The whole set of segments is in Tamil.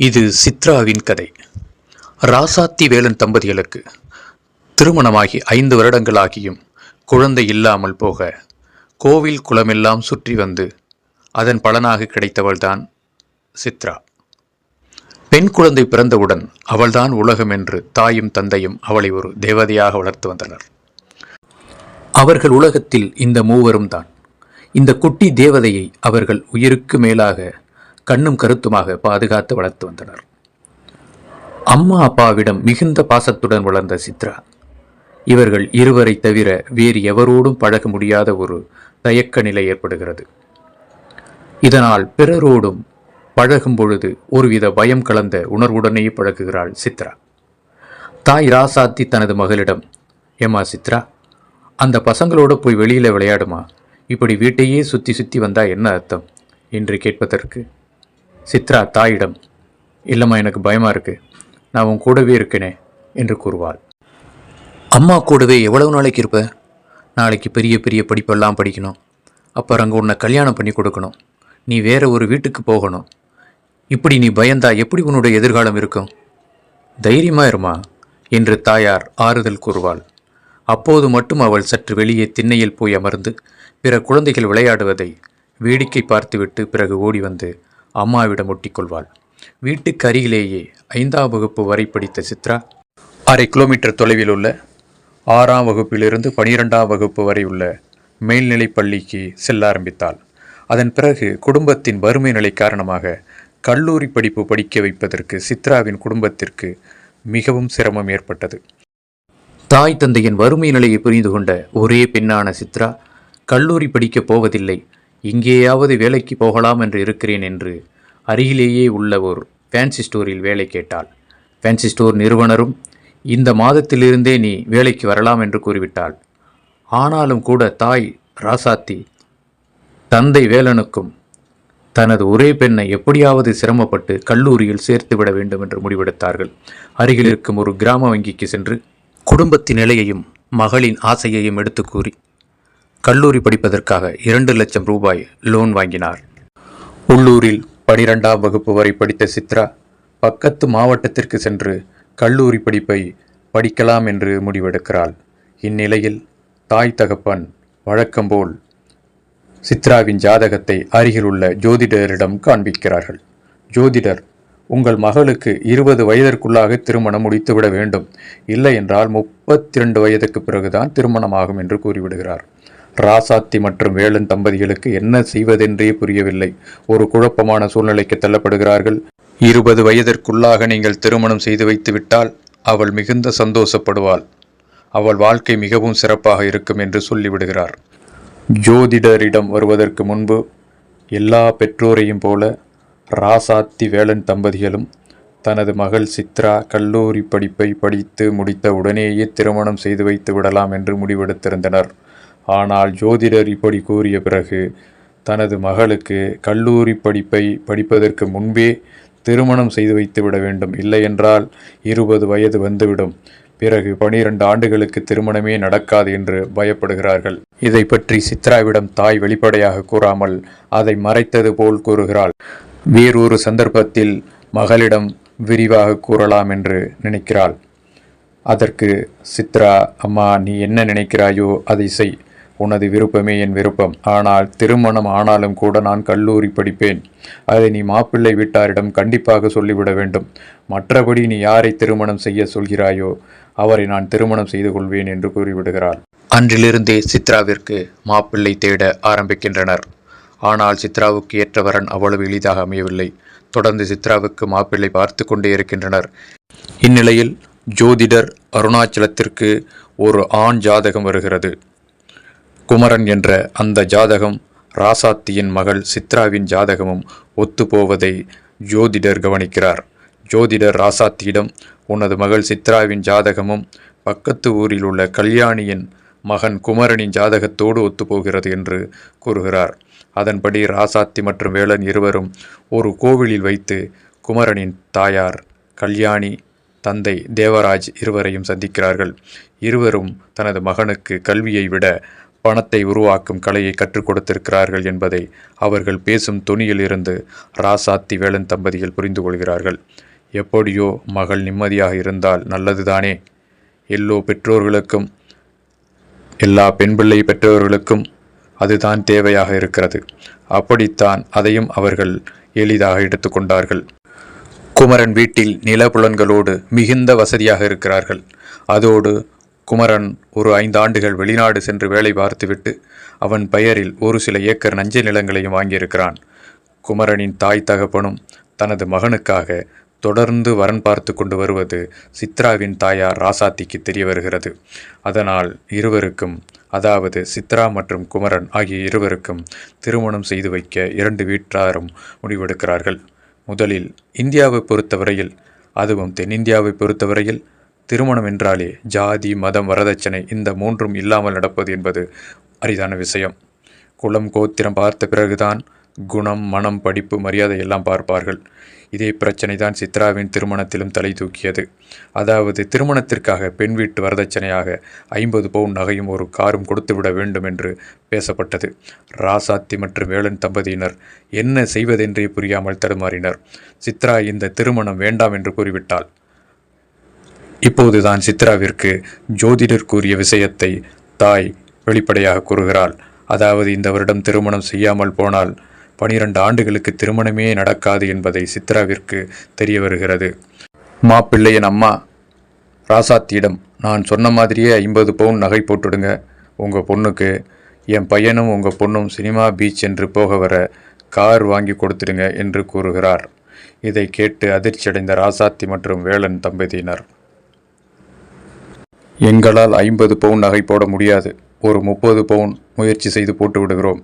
இது சித்ராவின் கதை. ராசாத்தி வேலன் தம்பதிகளுக்கு திருமணமாகி ஐந்து வருடங்களாகியும் குழந்தை இல்லாமல் போக கோவில் குளமெல்லாம் சுற்றி வந்து அதன் பலனாக கிடைத்தவள்தான் சித்ரா. பெண் குழந்தை பிறந்தவுடன் அவள்தான் உலகம் என்று தாயும் தந்தையும் அவளை ஒரு தேவதையாக வளர்த்து வந்தனர். அவர்கள் உலகத்தில் இந்த மூவரும் தான் இந்த குட்டி தேவதையை அவர்கள் உயிருக்கு மேலாக கண்ணும் கருத்துமாக பாதுகாத்து வளர்த்து வந்தனர். அம்மா அப்பாவிடம் மிகுந்த பாசத்துடன் வளர்ந்த சித்ரா இவர்கள் இருவரை தவிர வேறு எவரோடும் பழக முடியாத ஒரு தயக்க நிலை ஏற்படுகிறது. இதனால் பிறரோடும் பழகும் பொழுது ஒருவித பயம் கலந்த உணர்வுடனேயே பழகுகிறாள் சித்ரா. தாய் ராசாத்தி தனது மகளிடம் ஏமா சித்ரா அந்த பசங்களோட போய் வெளியில் விளையாடுமா? இப்படி வீட்டையே சுற்றி சுற்றி வந்தால் என்ன அர்த்தம்? என்று கேட்பதற்கு சித்ரா தாயிடம் இல்லைம்மா எனக்கு பயமாக இருக்கு. நான் உன் கூடவே இருக்கேனே என்று கூறுவாள். அம்மா கூடவே எவ்வளவு நாளைக்கு இருப்ப? நாளைக்கு பெரிய பெரிய படிப்பெல்லாம் படிக்கணும். அப்புறம் அங்கே உன்னை கல்யாணம் பண்ணி கொடுக்கணும். நீ வேற ஒரு வீட்டுக்கு போகணும். இப்படி நீ பயந்தா எப்படி உன்னுடைய எதிர்காலம் இருக்கும்? தைரியமாக இருமா என்று தாயார் ஆறுதல் கூறுவாள். அப்போது மட்டும் அவள் சற்று வெளியே திண்ணையில் போய் அமர்ந்து பிற குழந்தைகள் விளையாடுவதை வேடிக்கை பார்த்துவிட்டு பிறகு ஓடி வந்து அம்மாவிடம் ஒட்டிக்கொள்வாள். வீட்டுக்கு அருகிலேயே ஐந்தாம் வகுப்பு வரை படித்த சித்ரா அரை கிலோமீட்டர் தொலைவில் உள்ள ஆறாம் வகுப்பிலிருந்து பனிரெண்டாம் வகுப்பு வரை உள்ள மேல்நிலைப் பள்ளிக்கு செல்ல ஆரம்பித்தாள். அதன் பிறகு குடும்பத்தின் வறுமை நிலை காரணமாக கல்லூரி படிப்பு படிக்க வைப்பதற்கு சித்ராவின் குடும்பத்திற்கு மிகவும் சிரமம் ஏற்பட்டது. தாய் தந்தையின் வறுமை நிலையை புரிந்து கொண்ட ஒரே பெண்ணான சித்ரா கல்லூரி படிக்கப் போவதில்லை. இங்கேயாவது வேலைக்கு போகலாம் என்று இருக்கிறேன் என்று அருகிலேயே உள்ள ஒரு ஃபேன்சி ஸ்டோரில் வேலை கேட்டாள். ஃபேன்சி ஸ்டோர் நிறுவனரும் இந்த மாதத்திலிருந்தே நீ வேலைக்கு வரலாம் என்று கூறிவிட்டாள். ஆனாலும் கூட தாய் ராசாத்தி தந்தை வேலனுக்கும் தனது ஒரே பெண்ணை எப்படியாவது சிரமப்பட்டு கல்லூரியில் சேர்த்து விட வேண்டும் என்று முடிவெடுத்தார்கள். அருகில் இருக்கும் ஒரு கிராம வங்கிக்கு சென்று குடும்பத்தின் நிலையையும் மகளின் ஆசையையும் எடுத்து கூறி கல்லூரி படிப்பதற்காக இரண்டு லட்சம் ரூபாய் லோன் வாங்கினார். உள்ளூரில் பனிரெண்டாம் வகுப்பு வரை படித்த சித்ரா பக்கத்து மாவட்டத்திற்கு சென்று கல்லூரி படிப்பை படிக்கலாம் என்று முடிவெடுக்கிறாள். இந்நிலையில் தாய் தகப்பன் வழக்கம்போல் சித்ராவின் ஜாதகத்தை அருகிலுள்ள ஜோதிடரிடம் காண்பிக்கிறார்கள். ஜோதிடர் உங்கள் மகளுக்கு இருபது வயதிற்குள்ளாக திருமணம் முடித்துவிட வேண்டும். இல்லை என்றால் முப்பத்தி ரெண்டு வயதுக்கு பிறகுதான் திருமணமாகும் என்று கூறிவிடுகிறார். ராசாத்தி மற்றும் வேலன் தம்பதிகளுக்கு என்ன செய்வதென்றே புரியவில்லை. ஒரு குழப்பமான சூழ்நிலைக்கு தள்ளப்படுகிறார்கள். இருபது வயதிற்குள்ளாக நீங்கள் திருமணம் செய்து வைத்துவிட்டால் அவள் மிகுந்த சந்தோஷப்படுவாள். அவள் வாழ்க்கை மிகவும் சிறப்பாக இருக்கும் என்று சொல்லிவிடுகிறார். ஜோதிடரிடம் வருவதற்கு முன்பு எல்லா பெற்றோரையும் போல ராசாத்தி வேலன் தம்பதிகளும் தனது மகள் சித்ரா கல்லூரி படிப்பை படித்து முடித்த உடனேயே திருமணம் செய்து வைத்து விடலாம் என்று முடிவெடுத்திருந்தனர். ஆனால் ஜோதிடர் இப்படி கூறிய பிறகு தனது மகளுக்கு கல்லூரி படிப்பை படிப்பதற்கு முன்பே திருமணம் செய்து வைத்து விட வேண்டும். இல்லையென்றால் இருபது வயது வந்துவிடும். பிறகு பனிரெண்டு ஆண்டுகளுக்கு திருமணமே நடக்காது என்று பயப்படுகிறார்கள். இதை பற்றி சித்ராவிடம் தாய் வெளிப்படையாக கூறாமல் அதை மறைத்தது போல் கூறுகிறாள். வேறொரு சந்தர்ப்பத்தில் மகளிடம் விரிவாக கூறலாம் என்று நினைக்கிறாள். அதற்கு சித்ரா அம்மா நீ என்ன நினைக்கிறாயோ அதை செய். உனது விருப்பமே என் விருப்பம். ஆனால் திருமணம் ஆனாலும் கூட நான் கல்லூரி படிப்பேன். அதை நீ மாப்பிள்ளை வீட்டாரிடம் கண்டிப்பாக சொல்லிவிட வேண்டும். மற்றபடி நீ யாரை திருமணம் செய்ய சொல்கிறாயோ அவரை நான் திருமணம் செய்து கொள்வேன் என்று கூறிவிடுகிறாள். அன்றிலிருந்தே சித்ராவிற்கு மாப்பிள்ளை தேட ஆரம்பிக்கின்றனர். ஆனால் சித்ராவுக்கு ஏற்றவரன் அவ்வளவு எளிதாக அமையவில்லை. தொடர்ந்து சித்ராவுக்கு மாப்பிள்ளை பார்த்து கொண்டே இருக்கின்றனர். இந்நிலையில் ஜோதிடர் அருணாச்சலத்திற்கு ஒரு ஆண் ஜாதகம் வருகிறது. குமரன் என்ற அந்த ஜாதகம் ராசாத்தியின் மகள் சித்ராவின் ஜாதகமும் ஒத்துப்போவதை ஜோதிடர் கவனிக்கிறார். ஜோதிடர் ராசாத்தியிடம் உனது மகள் சித்ராவின் ஜாதகமும் பக்கத்து ஊரில் உள்ள கல்யாணியின் மகன் குமரனின் ஜாதகத்தோடு ஒத்துப்போகிறது என்று கூறுகிறார். அதன்படி ராசாத்தி மற்றும் வேளன் இருவரும் ஒரு கோவிலில் வைத்து குமரனின் தாயார் கல்யாணி தந்தை தேவராஜ் இருவரையும் சந்திக்கிறார்கள். இருவரும் தனது மகனுக்கு கல்வியை விட பணத்தை உருவாக்கும் கலையை கற்றுக் கொடுத்திருக்கிறார்கள் என்பதை அவர்கள் பேசும் துணியில் இருந்து ராசாத்தி வேலன் தம்பதிகள் புரிந்து கொள்கிறார்கள். எப்படியோ மகள் நிம்மதியாக இருந்தால் நல்லதுதானே. எல்லோ பெற்றோர்களுக்கும் எல்லா பெண் பிள்ளை பெற்றோர்களுக்கும் அதுதான் தேவையாக இருக்கிறது. அப்படித்தான் அதையும் அவர்கள் எளிதாக எடுத்துக்கொண்டார்கள் குமரன் வீட்டில் நிலபுலன்களோடு மிகுந்த வசதியாக இருக்கிறார்கள். அதோடு குமரன் ஒரு ஐந்து ஆண்டுகள் வெளிநாடு சென்று வேலை பார்த்துவிட்டு அவன் பெயரில் ஒரு சில ஏக்கர் நஞ்சை நிலங்களையும் வாங்கியிருக்கிறான். குமரனின் தாய் தகப்பனும் தனது மகனுக்காக தொடர்ந்து வரன் பார்த்து கொண்டு வருவது சித்ராவின் தாயார் ராசாத்திக்கு தெரிய வருகிறது அதனால் இருவருக்கும் அதாவது சித்ரா மற்றும் குமரன் ஆகிய இருவருக்கும் திருமணம் செய்து வைக்க இரண்டு வீட்டாரும் முடிவெடுக்கிறார்கள். முதலில் இந்தியாவை பொறுத்தவரையில் அதுவும் தென்னிந்தியாவை பொறுத்தவரையில் திருமணம் என்றாலே ஜாதி மதம் வரதட்சணை இந்த மூன்றும் இல்லாமல் நடப்பது என்பது அரிதான விஷயம். குலம் கோத்திரம் பார்த்த பிறகுதான் குணம் மனம் படிப்பு மரியாதை எல்லாம் பார்ப்பார்கள். இதே பிரச்சனை தான் சித்ராவின் திருமணத்திலும் தலை தூக்கியது. அதாவது திருமணத்திற்காக பெண் வீட்டு வரதட்சணையாக ஐம்பது பவுன் நகையும் ஒரு காரும் கொடுத்துவிட வேண்டும் என்று பேசப்பட்டது. ராசாத்தி மற்றும் வேலன் தம்பதியினர் என்ன செய்வதென்றே புரியாமல் தடுமாறினர். சித்ரா இந்த திருமணம் வேண்டாம் என்று கூறிவிட்டாள். இப்போதுதான் சித்ராவிற்கு ஜோதிடர் கூறிய விஷயத்தை தாய் வெளிப்படையாக கூறுகிறாள். அதாவது இந்த வருடம் திருமணம் செய்யாமல் போனால் பனிரெண்டு ஆண்டுகளுக்கு திருமணமே நடக்காது என்பதை சித்ராவிற்கு தெரிய வருகிறது. மாப்பிள்ளையின் அம்மா ராசாத்தியிடம் நான் சொன்ன மாதிரியே ஐம்பது பவுன் நகை போட்டுடுங்க. உங்கள் பொண்ணுக்கு என் பையனும் உங்கள் பொண்ணும் சினிமா பீச் என்று போக வர கார் வாங்கி கொடுத்துடுங்க என்று கூறுகிறார். இதை கேட்டு அதிர்ச்சியடைந்த ராசாத்தி மற்றும் வேலன் தம்பதியினர். எங்களால் ஐம்பது பவுன் நகை போட முடியாது. ஒரு முப்பது பவுன் முயற்சி செய்து போட்டு விடுகிறோம்.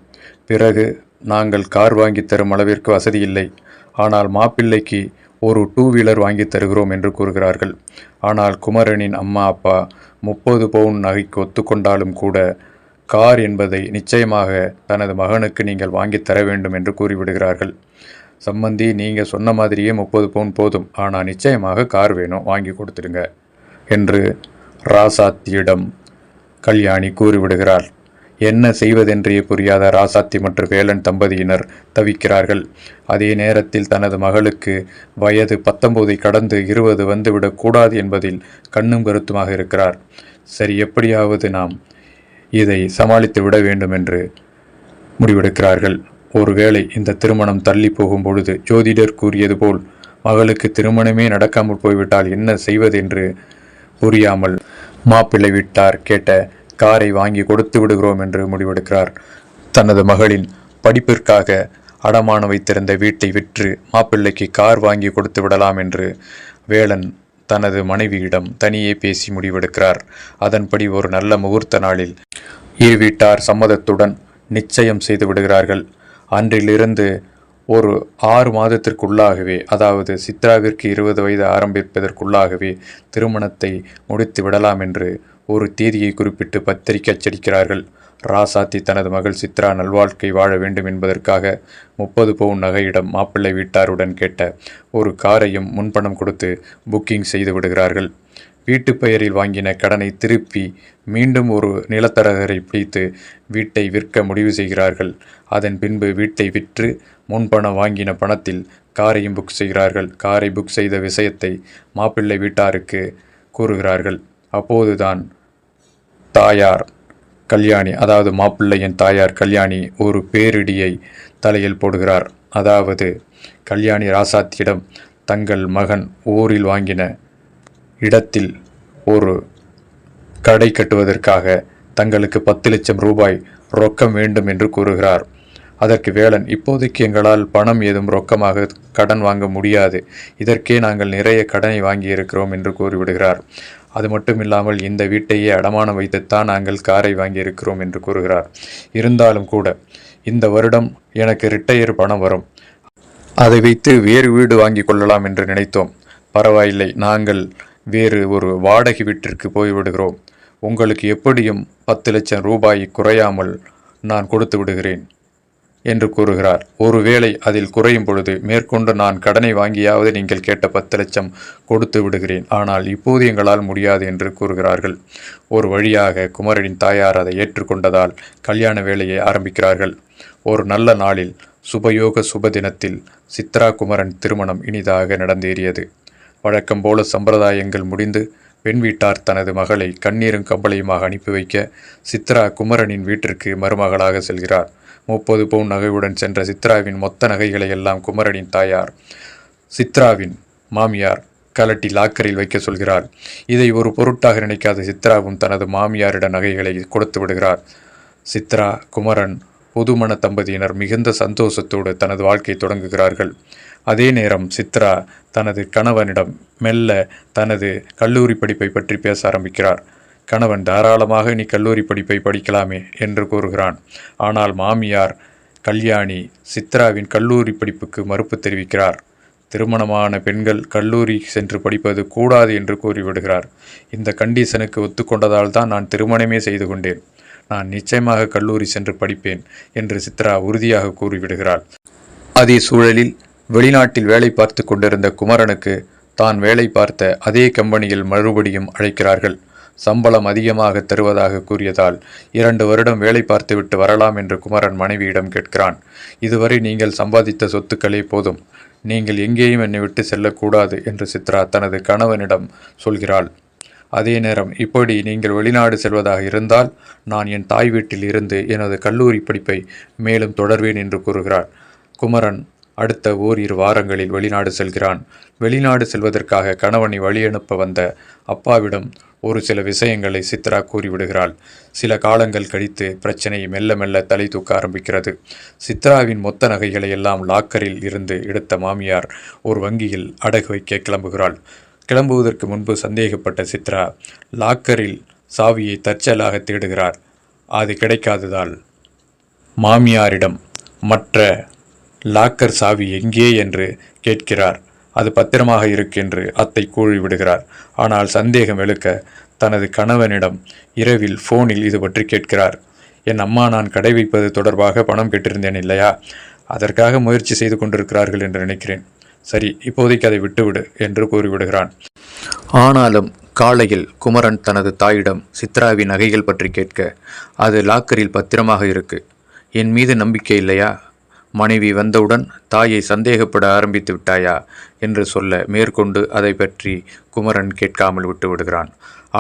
பிறகு நாங்கள் கார் வாங்கி தரும் அளவிற்கு வசதி இல்லை. ஆனால் மாப்பிள்ளைக்கு ஒரு டூ வீலர் வாங்கி தருகிறோம் என்று கூறுகிறார்கள். ஆனால் குமரனின் அம்மா அப்பா முப்பது பவுன் நகைக்கு ஒத்துக்கொண்டாலும் கூட கார் என்பதை நிச்சயமாக தனது மகனுக்கு நீங்கள் வாங்கி தர வேண்டும் என்று கூறிவிடுகிறார்கள். சம்மந்தி நீங்கள் சொன்ன மாதிரியே முப்பது பவுன் போதும். ஆனால் நிச்சயமாக கார் வேணும். வாங்கி கொடுத்துடுங்க. என்று ராசாத்தியிடம் கல்யாணி கூறிவிடுகிறார் என்ன செய்வதென்றே புரியாத ராசாத்தி மற்றும் வேலன் தம்பதியினர் தவிக்கிறார்கள். அதே நேரத்தில் தனது மகளுக்கு வயது பத்தொன்பதை கடந்து இருபது வந்துவிடக்கூடாது என்பதில் கண்ணும் கருத்துமாக இருக்கிறார். சரி எப்படியாவது நாம் இதை சமாளித்து விட வேண்டும் என்று முடிவெடுக்கிறார்கள். ஒருவேளை இந்த திருமணம் தள்ளி போகும் பொழுது ஜோதிடர் கூறியது போல் மகளுக்கு திருமணமே நடக்காமல் போய்விட்டால் என்ன செய்வதென்று புரியாமல் மாப்பிள்ளை விட்டார் கேட்ட காரை வாங்கி கொடுத்து விடுகிறோம் என்று முடிவெடுக்கிறார். தனது மகளின் படிப்பிற்காக அடமானம் வைத்திருந்த வீட்டை விற்று மாப்பிள்ளைக்கு கார் வாங்கி கொடுத்து விடலாம் என்று வேலன் தனது மனைவியிடம் தனியே பேசி முடிவெடுக்கிறார். அதன்படி ஒரு நல்ல முகூர்த்த நாளில் இரு வீட்டார் சம்மதத்துடன் நிச்சயம் செய்து விடுகிறார்கள். அன்றிலிருந்து ஒரு ஆறு மாதத்திற்குள்ளாகவே அதாவது சித்ராவிற்கு இருபது வயது ஆரம்பிப்பதற்குள்ளாகவே திருமணத்தை முடித்து விடலாம் என்று ஒரு தேதியை குறிப்பிட்டு பத்திரிகை அச்சடிக்கிறார்கள் ராசாத்தி தனது மகள் சித்ரா நல்வாழ்க்கை வாழ வேண்டும் என்பதற்காக முப்பது பவுன் நகையிடம் மாப்பிள்ளை வீட்டாருடன் கேட்ட ஒரு காரையும் முன்பணம் கொடுத்து புக்கிங் செய்து விடுகிறார்கள். வீட்டு பெயரில் வாங்கின கடனை திருப்பி மீண்டும் ஒரு நிலத்தரகரை பிடித்து வீட்டை விற்க முடிவு செய்கிறார்கள். அதன் பின்பு வீட்டை விற்று முன்பணம் வாங்கின பணத்தில் காரையும் புக் செய்கிறார்கள். காரை புக் செய்த விஷயத்தை மாப்பிள்ளை வீட்டாருக்கு கூறுகிறார்கள். அப்போதுதான் தாயார் கல்யாணி அதாவது மாப்பிள்ளையின் தாயார் கல்யாணி ஒரு பேரிடியை தலையில் போடுகிறார். அதாவது கல்யாணி ராசாத்தியிடம் தங்கள் மகன் ஊரில் வாங்கின இடத்தில் ஒரு கடை கட்டுவதற்காக தங்களுக்கு பத்து லட்சம் ரூபாய் ரொக்கம் வேண்டும் என்று கூறுகிறார். அதற்கு வேலன் இப்போதைக்கு எங்களால் பணம் ஏதும் ரொக்கமாக கடன் வாங்க முடியாது. இதற்கே நாங்கள் நிறைய கடனை வாங்கியிருக்கிறோம் என்று கூறிவிடுகிறார். அது மட்டும் இல்லாமல் இந்த வீட்டையே அடமானம் வைத்துத்தான் நாங்கள் காரை வாங்கியிருக்கிறோம் என்று கூறுகிறார். இருந்தாலும் கூட இந்த வருடம் எனக்கு ரிட்டையர் பணம் வரும். அதை வைத்து வேறு வீடு வாங்கி கொள்ளலாம் என்று நினைத்தோம். பரவாயில்லை நாங்கள் வேறு ஒரு வாடகை வீட்டிற்கு போய்விடுகிறோம். உங்களுக்கு எப்படியும் பத்து லட்சம் ரூபாய் குறையாமல் நான் கொடுத்து விடுகிறேன் என்று கூறுகிறார். ஒருவேளை அதில் குறையும் பொழுது மேற்கொண்டு நான் கடனை வாங்கியாவது நீங்கள் கேட்ட பத்து லட்சம் கொடுத்து விடுகிறேன். ஆனால் இப்போது எங்களால் முடியாது என்று கூறுகிறார்கள். ஒரு வழியாக குமரனின் தாயார் அதை ஏற்றுக்கொண்டதால் கல்யாண வேலையை ஆரம்பிக்கிறார்கள். ஒரு நல்ல நாளில் சுபயோக சுப தினத்தில் சித்ரா குமரன் திருமணம் இனிதாக நடந்தேறியது. வழக்கம் போல சம்பிரதாயங்கள் முடிந்து பெண் வீட்டார் தனது மகளை கண்ணீரும் கம்பளையுமாக அனுப்பி வைக்க சித்ரா குமரனின் வீட்டிற்கு மருமகளாக செல்கிறார். முப்பது பவுன் நகையுடன் சென்ற சித்ராவின் மொத்த நகைகளை எல்லாம் குமரனின் தாயார் சித்ராவின் மாமியார் கலட்டி லாக்கரில் வைக்க சொல்கிறார். இதை ஒரு பொருட்டாக நினைக்காத சித்ராவும் தனது மாமியாரிடம் நகைகளை கொடுத்து விடுகிறார். சித்ரா குமரன் புதுமண தம்பதியினர் மிகுந்த சந்தோஷத்தோடு தனது வாழ்க்கை தொடங்குகிறார்கள். அதே நேரம் சித்ரா தனது கணவனிடம் மெல்ல தனது கல்லூரி படிப்பை பற்றி பேச ஆரம்பிக்கிறார். கணவன் தாராளமாக நீ கல்லூரி படிப்பை படிக்கலாமே என்று கூறுகிறான். ஆனால் மாமியார் கல்யாணி சித்ராவின் கல்லூரி படிப்புக்கு மறுப்பு தெரிவிக்கிறார். திருமணமான பெண்கள் கல்லூரி சென்று படிப்பது கூடாது என்று கூறிவிடுகிறார். இந்த கண்டிஷனுக்கு ஒத்துக்கொண்டதால் தான் நான் திருமணமே செய்து கொண்டேன். நான் நிச்சயமாக கல்லூரி சென்று படிப்பேன் என்று சித்ரா உறுதியாக கூறிவிடுகிறாள். அதே சூழலில் வெளிநாட்டில் வேலை பார்த்து கொண்டிருந்த குமரனுக்கு தான் வேலை பார்த்த அதே கம்பெனியில் மறுபடியும் அழைக்கிறார்கள். சம்பளம் அதிகமாக தருவதாக கூறியதால் இரண்டு வருடம் வேலை பார்த்துவிட்டு வரலாம் என்று குமரன் மனைவியிடம் கேட்கிறான். இதுவரை நீங்கள் சம்பாதித்த சொத்துக்களே போதும். நீங்கள் எங்கேயும் என்னை விட்டு செல்லக்கூடாது என்று சித்ரா தனது கணவனிடம் சொல்கிறாள். அதே நேரம் இப்படி நீங்கள் வெளிநாடு செல்வதாக இருந்தால் நான் என் தாய் வீட்டில் இருந்து எனது கல்லூரி படிப்பை மேலும் தொடர்வேன் என்று கூறுகிறார் குமரன் அடுத்த ஓரிரு வாரங்களில் வெளிநாடு செல்கிறான். வெளிநாடு செல்வதற்காக கணவனை வழியனுப்ப வந்த அப்பாவிடம் ஒரு சில விஷயங்களை சித்ரா கூறிவிடுகிறாள். சில காலங்கள் கழித்து பிரச்சனை மெல்ல மெல்ல தலை தூக்க ஆரம்பிக்கிறது. சித்ராவின் மொத்த நகைகளை எல்லாம் லாக்கரில் இருந்து எடுத்த மாமியார் ஒரு வங்கியில் அடகு வைக்க கிளம்புகிறாள். கிளம்புவதற்கு முன்பு சந்தேகப்பட்ட சித்ரா லாக்கரில் சாவியை தற்செயலாக தேடுகிறார். அது கிடைக்காததால் மாமியாரிடம் மற்ற லாக்கர் சாவி எங்கே என்று கேட்கிறார். அது பத்திரமாக இருக்கென்று அத்தை கூறிவிடுகிறார். ஆனால் சந்தேகம் எழுக்க தனது கணவனிடம் இரவில் ஃபோனில் இது பற்றி கேட்கிறார். என் அம்மா நான் கடை வைப்பது தொடர்பாக பணம் கேட்டிருந்தேன் இல்லையா? அதற்காக முயற்சி செய்து கொண்டிருக்கிறார்கள் என்று நினைக்கிறேன். சரி இப்போதைக்கு அதை விட்டுவிடு என்று கூறிவிடுகிறான். ஆனாலும் காலையில் குமரன் தனது தாயிடம் சித்ராவின் நகைகள் பற்றி கேட்க அது லாக்கரில் பத்திரமாக இருக்கு. என் மீது நம்பிக்கை இல்லையா? மனைவி வந்தவுடன் தாயை சந்தேகப்பட ஆரம்பித்து விட்டாயா? என்று சொல்ல மேற்கொண்டு அதை பற்றி குமரன் கேட்காமல் விட்டு விடுகிறான்.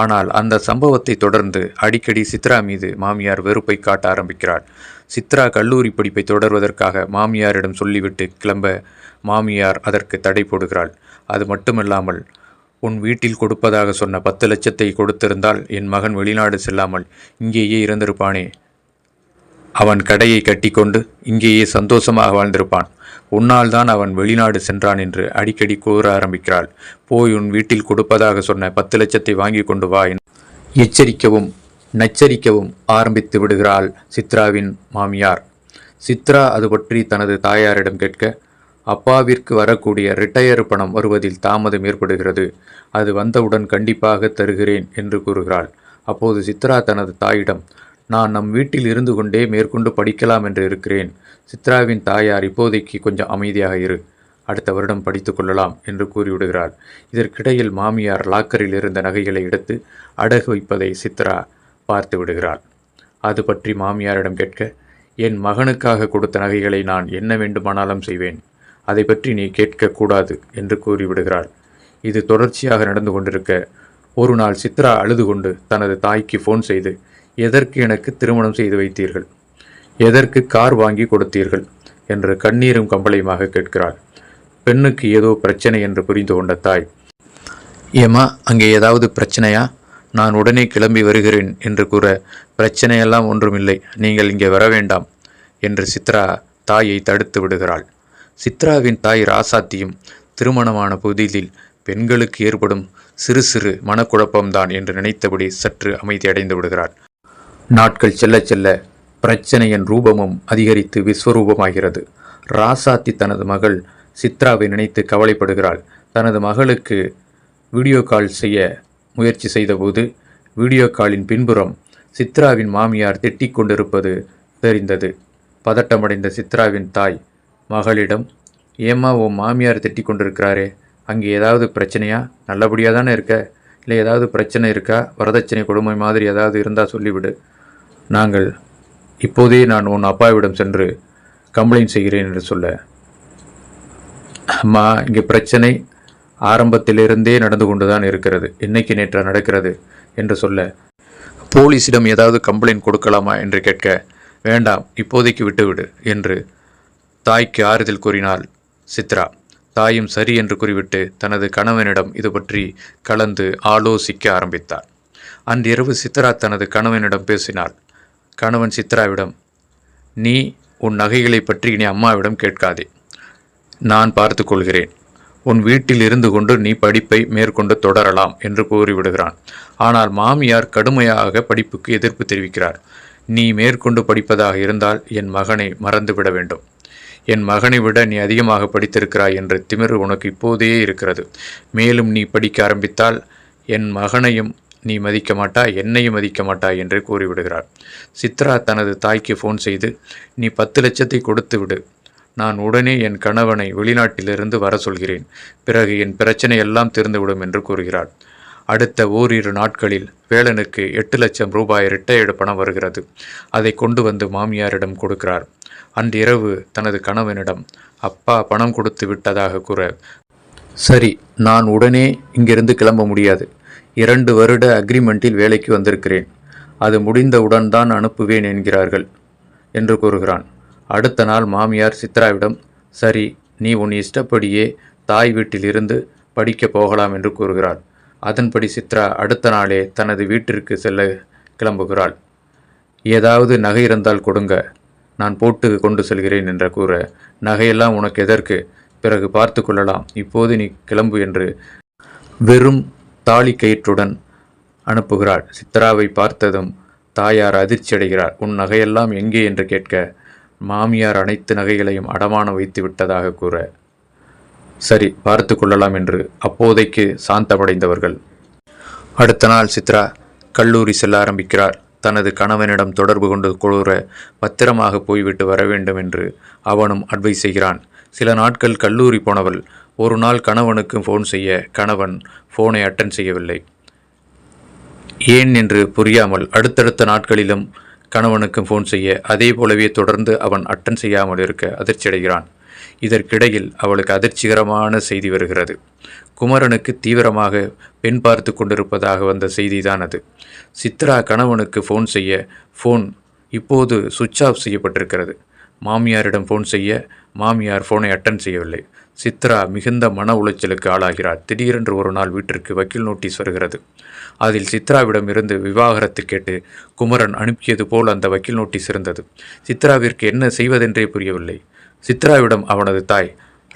ஆனால் அந்த சம்பவத்தை தொடர்ந்து அடிக்கடி சித்ரா மீது மாமியார் வெறுப்பை காட்ட ஆரம்பிக்கிறார் சித்ரா கல்லூரி படிப்பை தொடர்வதற்காக மாமியாரிடம் சொல்லிவிட்டு கிளம்ப மாமியார் அதற்கு தடை போடுகிறாள். அது மட்டுமல்லாமல் உன் வீட்டில் கொடுப்பதாக சொன்ன பத்து லட்சத்தை கொடுத்திருந்தால் என் மகன் வெளிநாடு செல்லாமல் இங்கேயே இருந்திருப்பானே? அவன் கடையை கட்டிக்கொண்டு இங்கேயே சந்தோஷமாக வாழ்ந்திருப்பான். உன்னால் தான் அவன் வெளிநாடு சென்றான் என்று அடிக்கடி கூற ஆரம்பிக்கிறாள். போய் உன் வீட்டில் கொடுப்பதாக சொன்ன பத்து லட்சத்தை வாங்கி கொண்டு வா எச்சரிக்கவும் நச்சரிக்கவும் ஆரம்பித்து விடுகிறாள் சித்ராவின் மாமியார். சித்ரா அது பற்றி தனது தாயாரிடம் கேட்க அப்பாவிற்கு வரக்கூடிய ரிட்டையர் பணம் வருவதில் தாமதம் ஏற்படுகிறது. அது வந்தவுடன் கண்டிப்பாக தருகிறேன் என்று கூறுகிறாள். அப்போது சித்ரா தனது தாயிடம் நான் நம் வீட்டில் இருந்து கொண்டே மேற்கொண்டு படிக்கலாம் என்று இருக்கிறேன். சித்ராவின் தாயார் இப்போதைக்கு கொஞ்சம் அமைதியாக இரு. அடுத்த வருடம் படித்து கொள்ளலாம் என்று கூறிவிடுகிறாள். இதற்கிடையில் மாமியார் லாக்கரில் இருந்த நகைகளை எடுத்து அடகு வைப்பதை சித்ரா பார்த்து விடுகிறாள். அது பற்றி மாமியாரிடம் கேட்க என் மகனுக்காக கொடுத்த நகைகளை நான் என்ன வேண்டுமானாலும் செய்வேன். அதை பற்றி நீ கேட்கக்கூடாது என்று கூறிவிடுகிறாள். இது தொடர்ச்சியாக நடந்து கொண்டிருக்க ஒரு நாள் சித்ரா அழுது கொண்டு தனது தாய்க்கு ஃபோன் செய்து எதற்கு எனக்கு திருமணம் செய்து வைத்தீர்கள்? எதற்கு கார் வாங்கி கொடுத்தீர்கள்? என்று கண்ணீரும் கம்பளையுமாக கேட்கிறாள். பெண்ணுக்கு ஏதோ பிரச்சனை என்று புரிந்து கொண்ட தாய் ஏமா அங்கே ஏதாவது பிரச்சனையா? நான் உடனே கிளம்பி வருகிறேன் என்று கூற பிரச்சனையெல்லாம் ஒன்றுமில்லை நீங்கள் இங்கே வர வேண்டாம் என்று சித்ரா தாயை தடுத்து விடுகிறாள். சித்ராவின் தாய் ராசாத்தியும் திருமணமான புதிதில் பெண்களுக்கு ஏற்படும் சிறு சிறு மனக்குழப்பம்தான் என்று நினைத்தபடி சற்று அமைதியடைந்து விடுகிறாள். நாட்கள் செல்ல செல்ல பிரச்சனையின் ரூபமும் அதிகரித்து விஸ்வரூபமாகிறது. ராசாத்தி தனது மகள் சித்ராவை நினைத்து கவலைப்படுகிறாள். தனது மகளுக்கு வீடியோ கால் செய்ய முயற்சி செய்தபோது வீடியோ காலின் பின்புறம் சித்ராவின் மாமியார் திட்டிக் கொண்டிருப்பது தெரிந்தது. பதட்டமடைந்த சித்ராவின் தாய் மகளிடம் ஏம்மா உன் மாமியார் திட்டிக் கொண்டிருக்கிறாரே. அங்கே ஏதாவது பிரச்சனையா? நல்லபடியாக தானே இருக்க? இல்லை ஏதாவது பிரச்சனை இருக்கா? வரதட்சணை கொடுமை மாதிரி ஏதாவது இருந்தால் சொல்லிவிடு. நாங்கள் இப்போதே நான் உன் அப்பாவிடம் சென்று கம்ப்ளைண்ட் செய்கிறேன் என்று சொல்ல. அம்மா இங்கே பிரச்சனை ஆரம்பத்திலிருந்தே நடந்து கொண்டுதான் இருக்கிறது. இன்னைக்கு நேற்றா நடக்கிறது என்று சொல்ல. போலீஸிடம் ஏதாவது கம்ப்ளைண்ட் கொடுக்கலாமா என்று கேட்க வேண்டாம் இப்போதைக்கு விட்டுவிடு என்று தாய்க்கு ஆறுதல் கூறினாள் சித்ரா. தாயும் சரி என்று கூறிவிட்டு தனது கணவனிடம் இது பற்றி கலந்து ஆலோசிக்க ஆரம்பித்தார் அன்றிரவு சித்ரா தனது கணவனிடம் பேசினாள். கணவன் சித்ராவிடம் நீ உன் நகைகளை பற்றி இனி அம்மாவிடம் கேட்காதே. நான் பார்த்து கொள்கிறேன் உன் வீட்டில் இருந்து கொண்டு நீ படிப்பை மேற்கொண்டு தொடரலாம் என்று கூறிவிடுகிறான். ஆனால் மாமியார் கடுமையாக படிப்புக்கு எதிர்ப்பு தெரிவிக்கிறார். நீ மேற்கொண்டு படிப்பதாக இருந்தால் என் மகனை மறந்துவிட வேண்டும். என் மகனை விட நீ அதிகமாக படித்திருக்கிறாய் என்ற திமிரு உனக்கு இப்போதே இருக்கிறது. மேலும் நீ படிக்க ஆரம்பித்தால் என் மகனையும் நீ மதிக்க மாட்டாய் என்னையும் மதிக்க மாட்டாய் என்று கூறிவிடுகிறார் சித்ரா தனது தாய்க்கு ஃபோன் செய்து நீ பத்து லட்சத்தை கொடுத்து விடு. நான் உடனே என் கணவனை வெளிநாட்டிலிருந்து வர சொல்கிறேன். பிறகு என் பிரச்சனை எல்லாம் தீர்ந்துவிடும் என்று கூறுகிறார் அடுத்த ஓரிரு நாட்களில் வேலனுக்கு எட்டு லட்சம் ரூபாய் ரிட்டையர்டு பணம் வருகிறது. அதை கொண்டு வந்து மாமியாரிடம் கொடுக்கிறார். அன்றிரவு தனது கணவனிடம் அப்பா பணம் கொடுத்து விட்டதாக கூற. சரி நான் உடனே இங்கிருந்து கிளம்ப முடியாது. இரண்டு வருட அக்ரிமெண்ட்டில் வேலைக்கு வந்திருக்கிறேன். அது முடிந்தவுடன் தான் அனுப்புவேன் என்கிறார்கள் என்று கூறுகிறான். அடுத்த நாள் மாமியார் சித்ராவிடம் சரி நீ உன் இஷ்டப்படியே தாய் வீட்டிலிருந்து படிக்கப் போகலாம் என்று கூறுகிறாள். அதன்படி சித்ரா அடுத்த நாளே தனது வீட்டிற்கு செல்ல கிளம்புகிறாள். ஏதாவது நகை இருந்தால் கொடுங்க நான் போட்டு கொண்டு செல்கிறேன் என்று கூற நகையெல்லாம் உனக்கு எதற்கு? பிறகு பார்த்து கொள்ளலாம் இப்போது நீ கிளம்பு என்று வெறும் தாலி கயிற்றுடன் அனுப்புகிறாள். சித்ராவை பார்த்ததும் தாயார் அதிர்ச்சியடைகிறார் உன் நகையெல்லாம் எங்கே என்று கேட்க மாமியார் அனைத்து நகைகளையும் அடமானம் வைத்து விட்டதாக கூற சரி பார்த்து கொள்ளலாம் என்று அப்போதைக்கு சாந்தமடைந்தவர்கள். அடுத்த நாள் சித்ரா கல்லூரி செல்ல ஆரம்பிக்கிறார். தனது கணவனிடம் தொடர்பு கொண்டு கூற பத்திரமாக போய்விட்டு வர வேண்டும் என்று அவனும் அட்வைஸ் செய்கிறான். சில நாட்கள் கல்லூரி போனவள். ஒரு நாள் கணவனுக்கு ஃபோன் செய்ய கணவன் ஃபோனை அட்டன் செய்யவில்லை. ஏன் என்று புரியாமல் அடுத்தடுத்த நாட்களிலும் கணவனுக்கு ஃபோன் செய்ய அதே போலவே தொடர்ந்து அவன் அட்டன் செய்யாமல் இருக்க அதிர்ச்சியடைகிறான். இதற்கிடையில் அவளுக்கு அதிர்ச்சிகரமான செய்தி வருகிறது. குமரனுக்கு தீவிரமாக பெண் பார்த்து கொண்டிருப்பதாக வந்த செய்திதான் அது. சித்ரா கணவனுக்கு ஃபோன் செய்ய ஃபோன் இப்போது சுவிட்ச் ஆஃப் செய்யப்பட்டிருக்கிறது. மாமியாரிடம் ஃபோன் செய்ய மாமியார் ஃபோனை அட்டன் செய்யவில்லை. சித்ரா மிகுந்த மன உளைச்சலுக்கு ஆளாகிறார் திடீரென்று ஒரு நாள் வீட்டிற்கு வக்கீல் நோட்டீஸ் வருகிறது. அதில் சித்ராவிடம் இருந்து விவாகரத்து கேட்டு குமரன் அனுப்பியது போல் அந்த வக்கீல் நோட்டீஸ் இருந்தது. சித்ராவிற்கு என்ன செய்வதென்றே புரியவில்லை. சித்ராவிடம் அவனது தாய்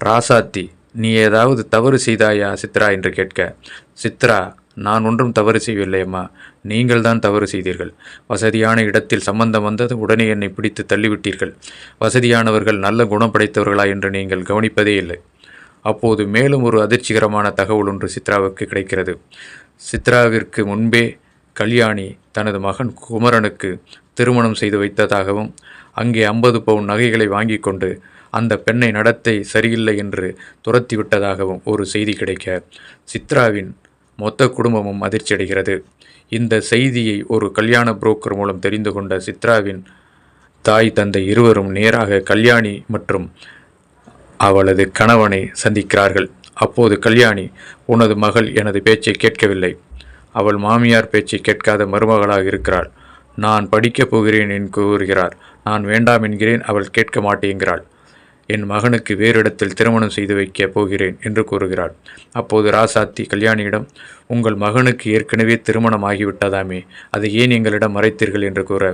ராசாத்தி நீ ஏதாவது தவறு செய்தாயா சித்ரா என்று கேட்க சித்ரா நான் ஒன்றும் தவறு செய்யவில்லை அம்மா. நீங்கள் தான் தவறு செய்தீர்கள். வசதியான இடத்தில் சம்பந்தம் வந்தது உடனே என்னை பிடித்து தள்ளிவிட்டீர்கள். வசதியானவர்கள் நல்ல குணம் படைத்தவர்களா என்று நீங்கள் கவனிப்பதே இல்லை. அப்போது மேலும் ஒரு அதிர்ச்சிகரமான தகவல் ஒன்று சித்ராவுக்கு கிடைக்கிறது. சித்ராவிற்கு முன்பே கல்யாணி தனது மகன் குமரனுக்கு திருமணம் செய்து வைத்ததாகவும் அங்கே ஐம்பது பவுன் நகைகளை வாங்கி கொண்டு அந்த பெண்ணை நடத்தை சரியில்லை என்று துரத்தி விட்டதாகவும் ஒரு செய்தி கிடைக்க சித்ராவின் மொத்த குடும்பமும் அதிர்ச்சியடைகிறது. இந்த செய்தியை ஒரு கல்யாண புரோக்கர் மூலம் தெரிந்து கொண்ட சித்ராவின் தாய் தந்தை இருவரும் நேராக கல்யாணி மற்றும் அவளது கணவனை சந்திக்கிறார்கள். அப்போது கல்யாணி உனது மகள் எனது பேச்சை கேட்கவில்லை. அவள் மாமியார் பேச்சை கேட்காத மருமகளாக இருக்கிறாள். நான் படிக்கப் போகிறேன் என்று கூறுகிறார். நான் வேண்டாம் என்கிறேன். அவள் கேட்க மாட்டேங்கிறாள். என் மகனுக்கு வேறு இடத்தில் திருமணம் செய்து வைக்கப் போகிறேன் என்று கூறுகிறாள். அப்போது ராசாத்தி கல்யாணியிடம் உங்கள் மகனுக்கு ஏற்கனவே திருமணம் ஆகிவிட்டதாமே அதை ஏன் எங்களிடம் மறைத்தீர்கள்? என்று கூற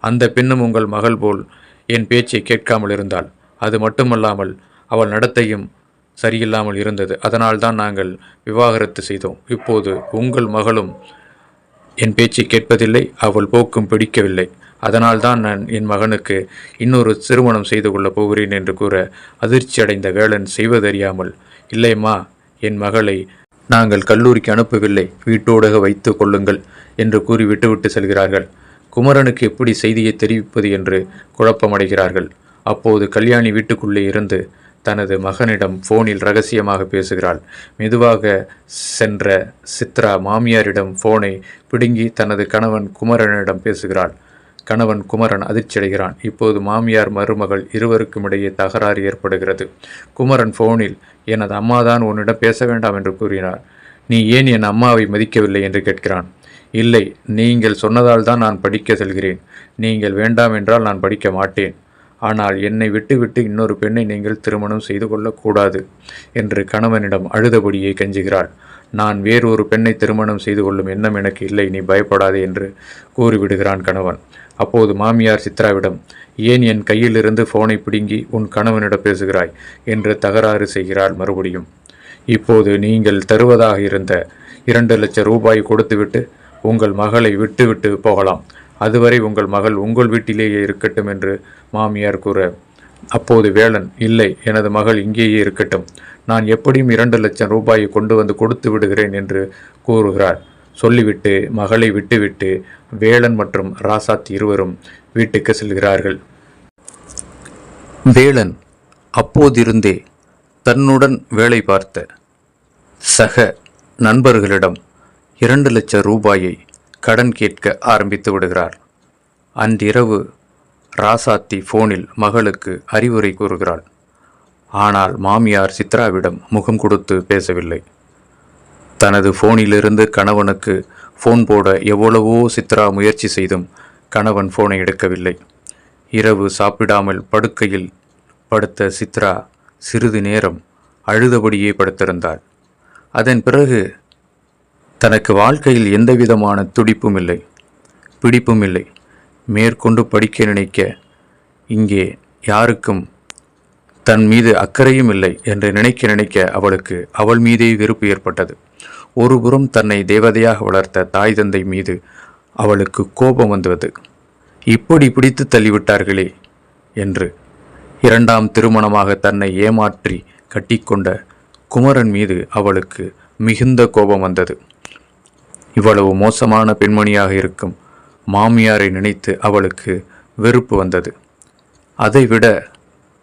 அந்த பெண்ணும் உங்கள் மகள் போல் என் பேச்சை கேட்காமல் இருந்தாள். அது மட்டுமல்லாமல் அவள் நடத்தையும் சரியில்லாமல் இருந்தது. அதனால்தான் நாங்கள் விவாகரத்து செய்தோம். இப்போது உங்கள் மகளும் என் பேச்சை கேட்பதில்லை அவள் போக்கும் பிடிக்கவில்லை. அதனால்தான் நான் என் மகனுக்கு இன்னொரு திருமணம் செய்து கொள்ளப் போகிறேன் என்று கூற அதிர்ச்சி அடைந்த வேளன் செய்வதறியாமல் இல்லைம்மா என் மகளை நாங்கள் கல்லூரிக்கு அனுப்பவில்லை வீட்டோடக வைத்து கொள்ளுங்கள் என்று கூறி விட்டுவிட்டு செல்கிறார்கள். குமரனுக்கு எப்படி செய்தியை தெரிவிப்பது என்று குழப்பமடைகிறார்கள். அப்போது கல்யாணி வீட்டுக்குள்ளே இருந்து தனது மகனிடம் போனில் ரகசியமாக பேசுகிறாள். மெதுவாக சென்ற சித்ரா மாமியாரிடம் போனை பிடுங்கி தனது கணவன் குமரனிடம் பேசுகிறாள். கணவன் குமரன் அதிர்ச்சியடைகிறான் இப்போது மாமியார் மருமகள் இருவருக்கும் இடையே தகராறு ஏற்படுகிறது. குமரன் போனில் எனது அம்மாதான் உன்னிடம் பேச வேண்டாம் என்று கூறினார். நீ ஏன் என் அம்மாவை மதிக்கவில்லை? என்று கேட்கிறான். இல்லை நீங்கள் சொன்னதால் தான் நான் படிக்க செல்கிறேன். நீங்கள் வேண்டாம் என்றால் நான் படிக்க மாட்டேன். ஆனால் என்னை விட்டுவிட்டு இன்னொரு பெண்ணை நீங்கள் திருமணம் செய்து கொள்ளக்கூடாது என்று கணவனிடம் அழுதபடியே கெஞ்சுகிறாள். நான் வேறொரு பெண்ணை திருமணம் செய்து கொள்ளும் எண்ணம் எனக்கு இல்லை. நீ பயப்படாதே என்று கூறிவிடுகிறான் கணவன். அப்போது மாமியார் சித்ராவிடம் ஏன் என் கையிலிருந்து போனை பிடுங்கி உன் கணவனிடம் பேசுகிறாய்? என்று தகராறு செய்கிறாள் மறுபடியும். இப்போது நீங்கள் தருவதாக இருந்த இரண்டு லட்சம் ரூபாய் கொடுத்துவிட்டு உங்கள் மகளை விட்டுவிட்டு போகலாம். அதுவரை உங்கள் மகள் உங்கள் வீட்டிலேயே இருக்கட்டும் என்று மாமியார் கூற அப்போது வேளன் இல்லை எனது மகள் இங்கேயே இருக்கட்டும். நான் எப்படியும் இரண்டு லட்சம் ரூபாயை கொண்டு வந்து கொடுத்து விடுகிறேன் என்று கூறுகிறார் சொல்லிவிட்டு மகளை விட்டுவிட்டு வேலன் மற்றும் ராசாத் இருவரும் வீட்டுக்கு செல்கிறார்கள். வேலன் அப்போதிருந்தே தன்னுடன் வேலை பார்த்த சக நண்பர்களிடம் இரண்டு லட்சம் ரூபாயை கடன் கேட்க ஆரம்பித்து விடுகிறார். அன்றிரவு ராசாத்தி ஃபோனில் மகளுக்கு அறிவுரை கூறுகிறாள். ஆனால் மாமியார் சித்ராவிடம் முகம் கொடுத்து பேசவில்லை. தனது ஃபோனிலிருந்து கணவனுக்கு ஃபோன் போட எவ்வளவோ சித்ரா முயற்சி செய்தும் கணவன் ஃபோனை எடுக்கவில்லை. இரவு சாப்பிடாமல் படுக்கையில் படுத்த சித்ரா சிறிது நேரம் அழுதபடியே படுத்திருந்தாள். அதன் பிறகு தனக்கு வாழ்க்கையில் எந்தவிதமான துடிப்பும் இல்லை பிடிப்பும் இல்லை. மேற்கொண்டு படிக்க நினைக்க இங்கே யாருக்கும் தன் மீது அக்கறையும் இல்லை என்று நினைக்க நினைக்க அவளுக்கு அவள் மீதே வெறுப்பு ஏற்பட்டது. ஒருபுறம் தன்னை தேவதையாக வளர்த்த தாய் தந்தை மீது அவளுக்கு கோபம் வந்தது. இப்படி பிடித்து தள்ளிவிட்டார்களே என்று இரண்டாம் திருமணமாக தன்னை ஏமாற்றி கட்டிக்கொண்ட குமரன் மீது அவளுக்கு மிகுந்த கோபம் வந்தது. இவ்வளவு மோசமான பெண்மணியாக இருக்கும் மாமியாரை நினைத்து அவளுக்கு வெறுப்பு வந்தது. அதைவிட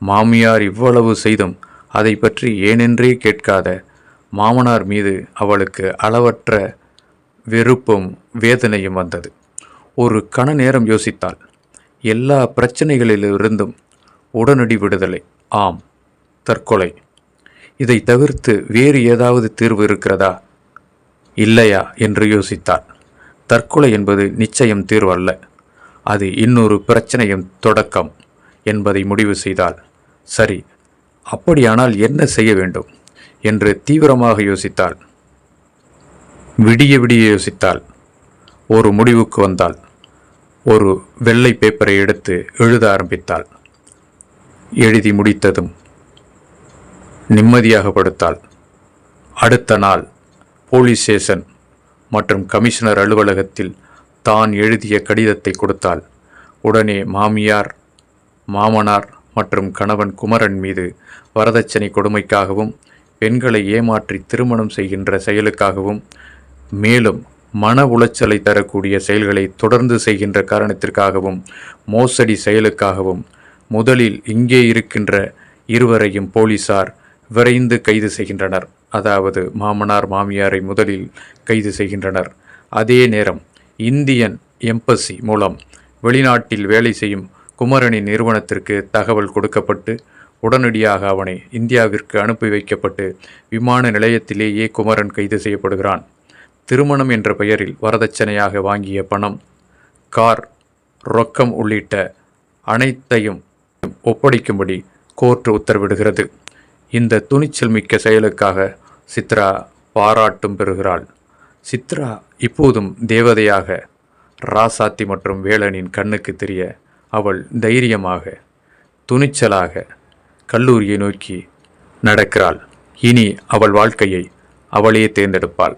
மாமியார் இவ்வளவு செய்தும் அதை பற்றி ஏனென்றே கேட்காத மாமனார் மீது அவளுக்கு அளவற்ற வெறுப்பும் வேதனையும் வந்தது. ஒரு கண நேரம் யோசித்தாள். எல்லா பிரச்சனைகளிலிருந்தும் உடனடி விடுதலை. ஆம் தற்கொலை. இதை தவிர்த்து வேறு ஏதாவது தீர்வு இருக்கிறதா? இல்லையா? என்று யோசித்தாள். தற்கொலை என்பது நிச்சயம் தீர்வல்ல. அது இன்னொரு பிரச்சனையும் தொடக்கம் என்பதை முடிவு செய்தால் சரி அப்படியானால் என்ன செய்ய வேண்டும்? என்று தீவிரமாக யோசித்தாள். விடிய விடிய யோசித்தாள். ஒரு முடிவுக்கு வந்தாள். ஒரு வெள்ளை பேப்பரை எடுத்து எழுத ஆரம்பித்தாள். எழுதி முடித்ததும் நிம்மதியாக படுத்தாள். அடுத்த நாள் போலீஸ் ஸ்டேஷன் மற்றும் கமிஷனர் அலுவலகத்தில் தான் எழுதிய கடிதத்தை கொடுத்தாள். உடனே மாமியார் மாமனார் மற்றும் கணவன் குமரன் மீது வரதட்சணை கொடுமைக்காகவும் பெண்களை ஏமாற்றி திருமணம் செய்கின்ற செயலுக்காகவும் மேலும் மன உளைச்சலை தரக்கூடிய செயல்களை தொடர்ந்து செய்கின்ற காரணத்திற்காகவும் மோசடி செயலுக்காகவும் முதலில் இங்கே இருக்கின்ற இருவரையும் போலீசார் விரைந்து கைது செய்கின்றனர். அதாவது மாமனார் மாமியாரை முதலில் கைது செய்கின்றனர். அதே நேரம் இந்தியன் எம்பசி மூலம் வெளிநாட்டில் வேலை செய்யும் குமரனின் நிறுவனத்திற்கு தகவல் கொடுக்கப்பட்டு உடனடியாக அவனை இந்தியாவிற்கு அனுப்பி வைக்கப்பட்டு விமான நிலையத்திலேயே குமரன் கைது செய்யப்படுகிறான். திருமணம் என்ற பெயரில் வரதட்சணையாக வாங்கிய பணம் கார் ரொக்கம் உள்ளிட்ட அனைத்தையும் ஒப்படைக்கும்படி கோர்ட் உத்தரவிடுகிறது. இந்த துணிச்சல் மிக்க செயலுக்காக சித்ரா பாராட்டும் பெறுகிறாள். சித்ரா இப்போதும் தேவதையாக ராசாத்தி மற்றும் வேலனின் கண்ணுக்கு தெரிய அவள் தைரியமாக துணிச்சலாக கல்லூரியை நோக்கி நடக்கிறாள். இனி அவள் வாழ்க்கையை அவளே தேர்ந்தெடுப்பாள்.